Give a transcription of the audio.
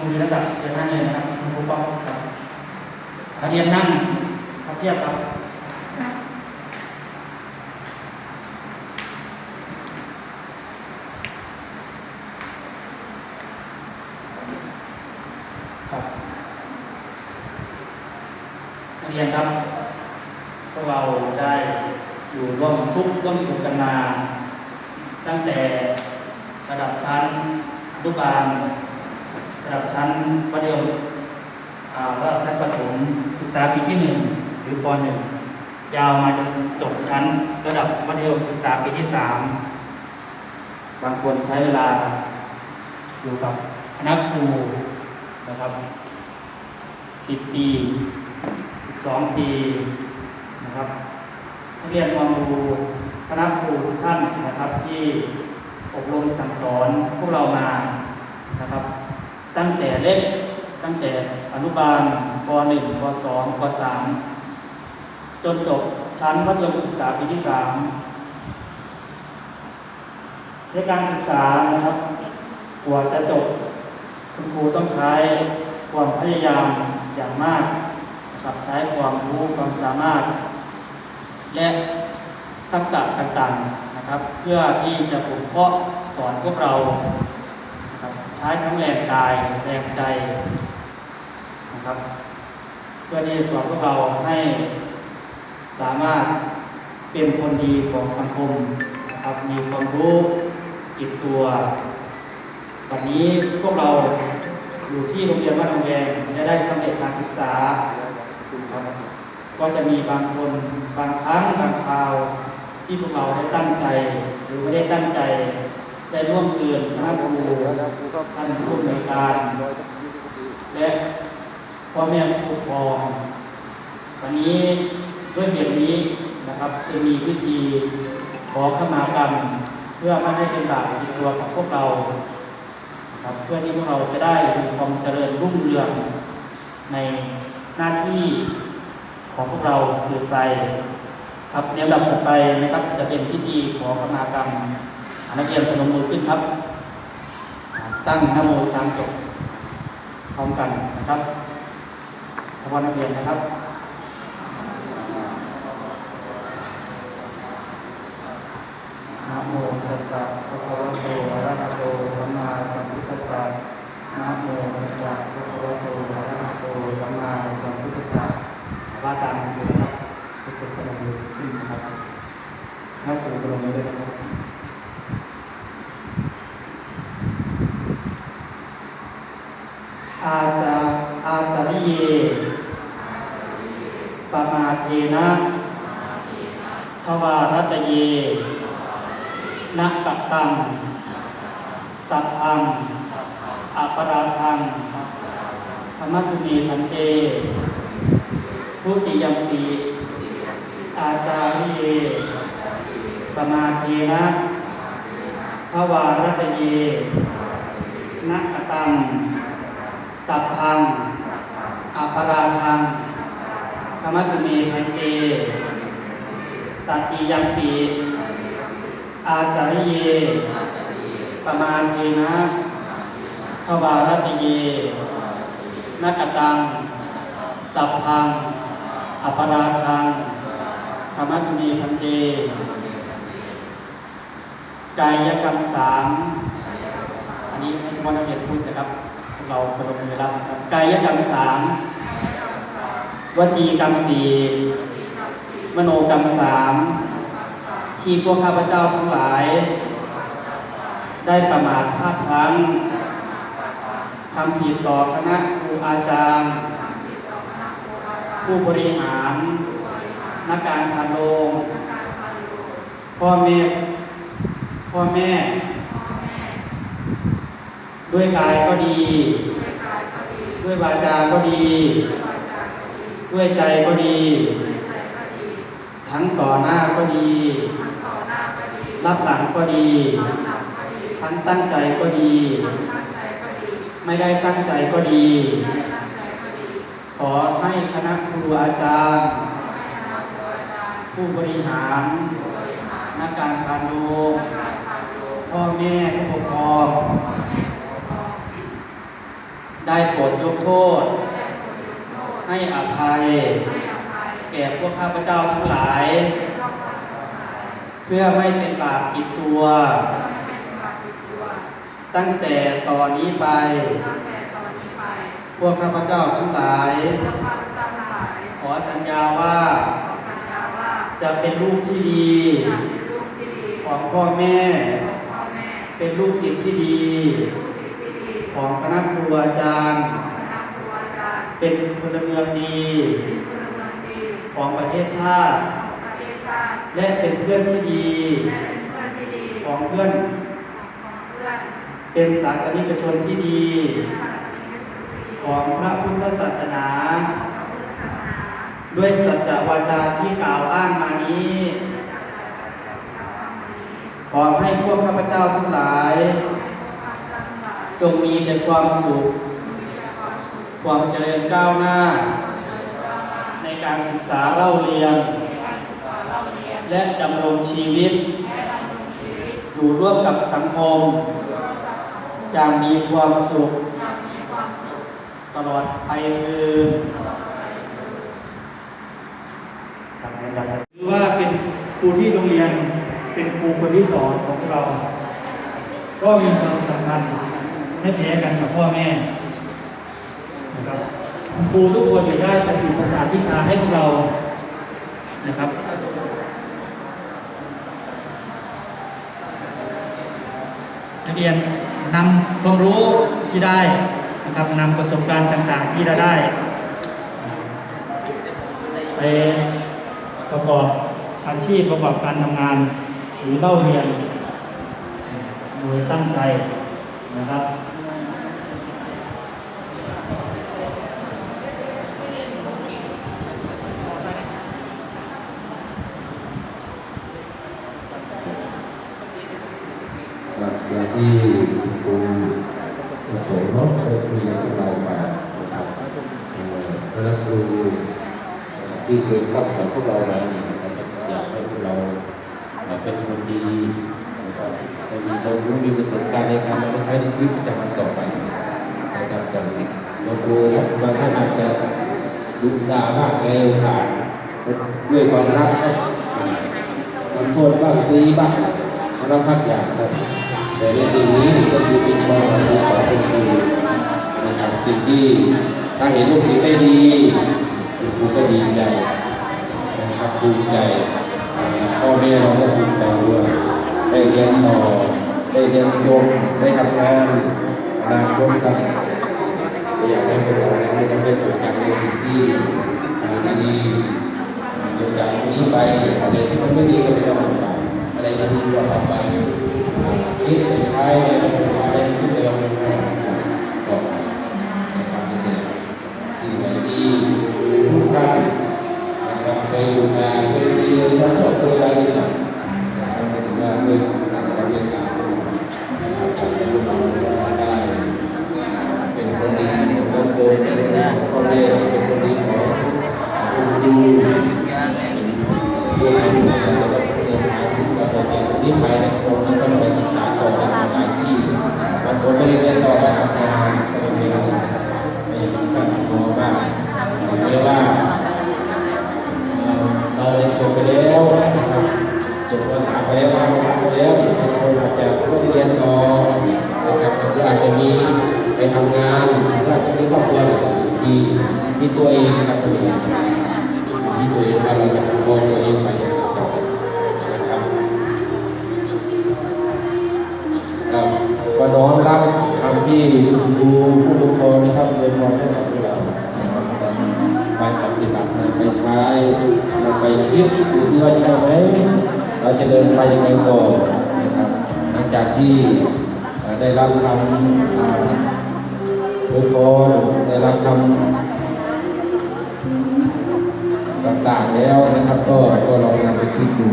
คุณวีรศักดิ์เชิญนั่งเลยนะครับคุณครูป้องครับนักเรียนนั่งครับเทียบครับครับนักเรียนครับ พวกเราได้อยู่ร่วมทุกข์ร่วมสุขกันมา ตั้งแต่ระดับชั้นอนุบาล ระดับชั้นมัธยมอ่าระดับชั้นประถมศึกษาปีที่หนึ่งหรือปหนึ่งยาวมาจนจบชั้นระดับมัธยมศึกษาปีที่สามบางคนใช้เวลาอยู่กับคณะครูนะครับสิบปีสองปีนะครับนักเรียนมองดูคณะครูทุกท่านนะครับที่อบรมสั่งสอนพวกเรามานะครับ ตั้งแต่เล็กตั้งแต่อนุบาลป .1 ป .2 ป .3 จนจบชั้นมัธยมศึกษาปีที่ 3 ในการศึกษานะครับกว่าจะจบคุณครูต้องใช้ความพยายามอย่างมากนะครับใช้ความรู้ความสามารถ และทักษะต่างๆนะครับ เพื่อที่จะปลุกเพาะสอนพวกเรา ใช้ทั้งแรงกายแรงใจนะครับ เพื่อที่จะสอนพวกเราให้สามารถเป็นคนดีของสังคมนะครับ มีความรู้จิตตัว วันนี้พวกเราอยู่ที่โรงเรียนวัดโรงแรมและได้สำเร็จการศึกษาครับก็จะมีบางคนบางครั้งบางคราวที่พวกเราได้ตั้งใจ หรือไม่ได้ตั้งใจ ได้ร่วมเกินคณะครูท่านผู้อำนวยการ และพ่อแม่ผู้ปกครองวันนี้ด้วยเหตุนี้นะครับจะมีพิธีขอขมากรรม เพื่อไม่ให้เป็นบาปติดตัวของพวกเราครับเพื่อที่พวกเราจะได้มีความเจริญรุ่งเรืองในหน้าที่ของพวกเราสืบไป ครับในลำดับถัดไปนะครับจะเป็นพิธีขอขมากรรม นักเรียนพนมมือขึ้นครับ ตั้งนะโมสามจบพร้อมกันนะครับขอบคุณนักเรียนนะครับนะโมตัสสะภะคะวะโตอะระหะโตสัมมาสัมพุทธัสสะนะโมตัสสะภะคะวะโตอะระหะโตสัมมาสัมพุทธัสสะว่าตามกันเลยนะครับทุกคนกำลังมือขึ้นนะครับถ้าครูกำลังมือเลยนะครับอาจาอาจาริเยปมาเทนะท วารัตเยนักกัปตัง สัพพังอัปราทังธรรมตุมีพันเต ทุติยมปีอาจาริเยปมาเทนะทวารัตเยนักตัง สัพพังอัปราทังธรรมตุมีพันเต ตติยัมปีอาจาริเยประมาณเทนะทวารติเยนักตัง สัพพัง อปราทังธรรมทุนีพันเตกายกรรมสามอันนี้ให้เฉพาะนักเรียนพูดนะครับ เราประลงมือรับนะครับกายกรรมสามวจีกรรมสี่ มโนกรรมสามที่พวกข้าพเจ้าทั้งหลาย ได้ประมาทพลาดพลั้งทำผิดต่อคณะครูอาจารย์ ผู้บริหาร นักการพาโรงพ่อแม่พ่อแม่ ด้วยกายก็ดี ด้วยวาจาก็ดี ด้วยใจก็ดี ทั้งต่อหน้าก็ดี รับหลังก็ดี ทั้งตั้งใจก็ดี ไม่ได้ตั้งใจก็ดี ขอให้คณะครูอาจารย์ ผู้บริหารนักการพาโรงพ่อแม่ผู้ปกครอง ได้โทษ ให้อภัย แก่พวกข้าพเจ้าทั้งหลาย เพื่อไม่เป็นบาปติดตัว ตั้งแต่ตอนนี้ไป พวกข้าพเจ้าทั้งหลาย ขอสัญญาว่า จะเป็นลูกที่ดี ของพ่อแม่ เป็นลูกศิษย์ที่ดี ของคณะครูอาจารย์ เป็นพลเมืองดี ของประเทศชาติ และเป็นเพื่อนที่ดี ของเพื่อน เป็นศาสนิกชนที่ดี ของพระพุทธศาสนา ด้วยสัจจวาจาที่กล่าวอ้างมานี้ ขอให้พวกข้าพเจ้าทั้งหลาย จงมีแต่ความสุข ความเจริญก้าวหน้าใน การศึกษาเล่าเรียน และดำรงชีวิต อยู่ร่วมกับสังคมอย่างมีความสุข ตลอดไปคือถือว่าเป็นครูที่โรงเรียนเป็นครูคนที่สอนของเรา ก็มีความสำคัญไม่แพ้กันกับพ่อแม่นะครับ ครูทุกคนอยากได้ประสิทธิภาษาวิชาให้พวกเรานะครับนักเรียนนำความรู้ที่ได้นะครับนำประสบการณ์ต่างๆที่เราได้ ไปประกอบอาชีพประกอบการทำงานหรือเล่าเรียนโดยตั้งใจนะครับ อย่างที่คุณประสงค์เนาะได้คุยกับเรามานะครับเอ่อคณะครูที่เคยรับสอนพวกเรามานะครับอยากให้พวกเราเป็นคนดีมีความรู้มีประสบการณ์ในการนำไปใช้ในชีวิตประจำวันต่อไปนะครับอย่างบางครูครับบางท่านอาจจะดุด่าบ้างในโอกาสด้วยความรักครับทำโทษบ้างตีบ้างสารพัดอย่างครับ แต่ในสิ่งนี้ก็คือเป็นความรู้ของคุณครูนะครับสิ่งที่ถ้าเห็นลูกศิษย์ได้ดีคุณครูก็ดีใจนะครับภูมิใจพ่อแม่เราก็ภูมิใจด้วยได้เรียนต่อได้เรียนจบได้ทำงานอนาคตครับอยากให้พวกเราได้ทำได้ผลงานในสิ่งที่ดีๆเดี๋ยวจากนี้ไปอะไรที่มันไม่ดีก็ไม่ต้องทำอะไรที่ดีก็เอาไป คิดไปใช้ในภาษาอะไรที่เราไม่รู้ก็นะครับนี่เป็นสิ่ไหนที่ทุกท่านนะครับเคยดูงานเคยดีเลยทั้งหมดเคยอะไรเนี่ย ที่ที่ตัวเองนะครับตัวเองที่ตัวเองว่าเราจะประคองตัวเองไปนะครับครับก็น้อมรับคำที่คุณครูผู้ปกครองนะครับเรียนรู้ให้กับพวกเราไปปฏิบัตินำไปใช้ไปคิดดูซิว่าใช่ไหมเราจะเดินไปยังไงก่อนนะครับหลังจากที่ได้รับคำ วยพรได้รับคำต่างๆแล้วนะครับ ก็ก็ลองนำไปคิดดู